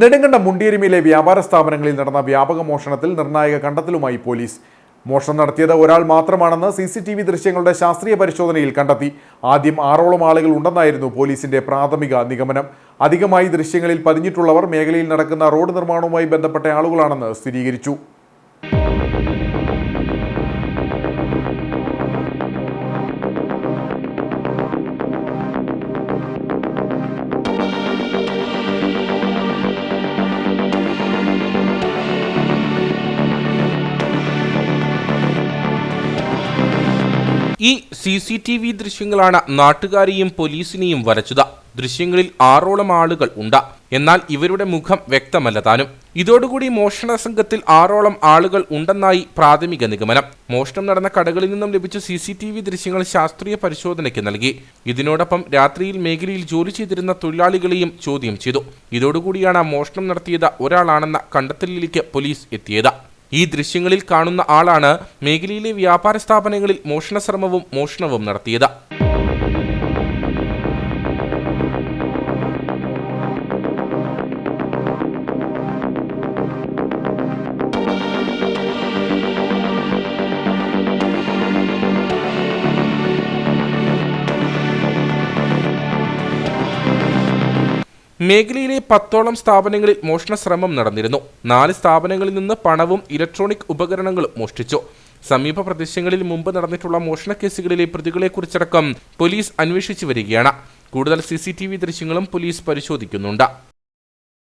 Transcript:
നെടുങ്കണ്ടം മുണ്ടിയരിമയിലെ വ്യാപാര സ്ഥാപനങ്ങളിൽ നടന്ന വ്യാപക മോഷണത്തിൽ നിർണായക കണ്ടെത്തലുമായി പോലീസ്. മോഷണം നടത്തിയത് ഒരാൾ മാത്രമാണെന്ന് സി സി ടി വി ദൃശ്യങ്ങളുടെ ശാസ്ത്രീയ പരിശോധനയിൽ കണ്ടെത്തി. ആദ്യം ആറോളം ആളുകൾ ഉണ്ടെന്നായിരുന്നു പോലീസിന്റെ പ്രാഥമിക നിഗമനം. അധികമായി ദൃശ്യങ്ങളിൽ പതിഞ്ഞിട്ടുള്ളവർ മേഖലയിൽ നടക്കുന്ന റോഡ് നിർമ്മാണവുമായി ബന്ധപ്പെട്ട ആളുകളാണെന്ന് സ്ഥിരീകരിച്ചു. ഈ സി സി ടി വി ദൃശ്യങ്ങളാണ് നാട്ടുകാരെയും പോലീസിനെയും വരച്ചത്. ദൃശ്യങ്ങളിൽ ആറോളം ആളുകൾ ഉണ്ട്. എന്നാൽ ഇവരുടെ മുഖം വ്യക്തമല്ല താനും. ഇതോടുകൂടി മോഷണ സംഘത്തിൽ ആറോളം ആളുകൾ ഉണ്ടെന്നായി പ്രാഥമിക നിഗമനം. മോഷണം നടന്ന കടകളിൽ നിന്നും ലഭിച്ച സി സി ടി വി ദൃശ്യങ്ങൾ ശാസ്ത്രീയ പരിശോധനയ്ക്ക് നൽകി. ഇതിനോടൊപ്പം രാത്രിയിൽ മേഖലയിൽ ജോലി ചെയ്തിരുന്ന തൊഴിലാളികളെയും ചോദ്യം ചെയ്തു. ഇതോടുകൂടിയാണ് മോഷണം നടത്തിയത് ഒരാളാണെന്ന കണ്ടെത്തലിലേക്ക് പോലീസ് എത്തിയത്. ഈ ദൃശ്യങ്ങളിൽ കാണുന്ന ആളാണ് മേഖലയിലെ വ്യാപാര സ്ഥാപനങ്ങളിൽ മോഷണ ശ്രമവും മോഷണവും നടത്തിയത്. മേഖലയിലെ പത്തോളം സ്ഥാപനങ്ങളിൽ മോഷണ ശ്രമം നടന്നിരുന്നു. നാല് സ്ഥാപനങ്ങളിൽ നിന്ന് പണവും ഇലക്ട്രോണിക് ഉപകരണങ്ങളും മോഷ്ടിച്ചു. സമീപ പ്രദേശങ്ങളിൽ മുമ്പ് നടന്നിട്ടുള്ള മോഷണ കേസുകളിലെ പ്രതികളെക്കുറിച്ചടക്കം പോലീസ് അന്വേഷിച്ചു വരികയാണ്. കൂടുതൽ സി ദൃശ്യങ്ങളും പോലീസ് പരിശോധിക്കുന്നുണ്ട്.